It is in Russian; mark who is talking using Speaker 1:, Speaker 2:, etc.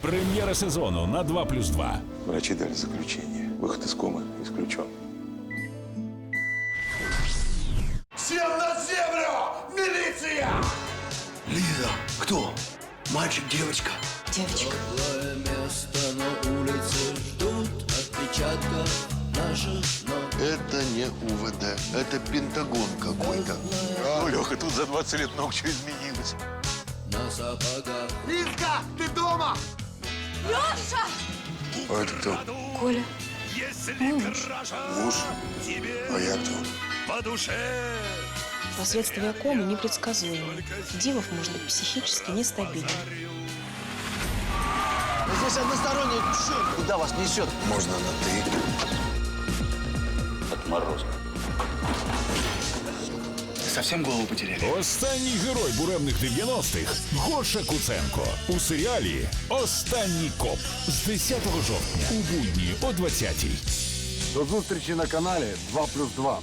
Speaker 1: Прем'єра сезону на 2 плюс 2.
Speaker 2: Врачи дали заключение. Выход из комы исключен.
Speaker 3: Всем на землю! Милиция!
Speaker 4: Лиза, кто? Мальчик, девочка?
Speaker 5: Девочка.
Speaker 6: Теплое место на улице ждут отпечатков наших ног.
Speaker 4: Это не УВД, это Пентагон какой-то.
Speaker 2: Ну, Леха, тут за 20 лет много чего изменилось.
Speaker 6: На сапогах
Speaker 3: Лизка, ты дома?
Speaker 4: А это кто?
Speaker 5: Коля.
Speaker 4: Муж? А я кто?
Speaker 5: Последствия комы непредсказуемы. Дивов может быть психически нестабилен.
Speaker 4: Здесь односторонний счет. Куда вас несет? Можно на ты.
Speaker 2: Отморозка
Speaker 4: Совсем голову потеряли?
Speaker 1: Останній герой буремних 90-х Гоша Куценко у серіалі Останній коп з 10 жовтня у будні о 20-й.
Speaker 7: До зустрічі на каналі 2 плюс 2.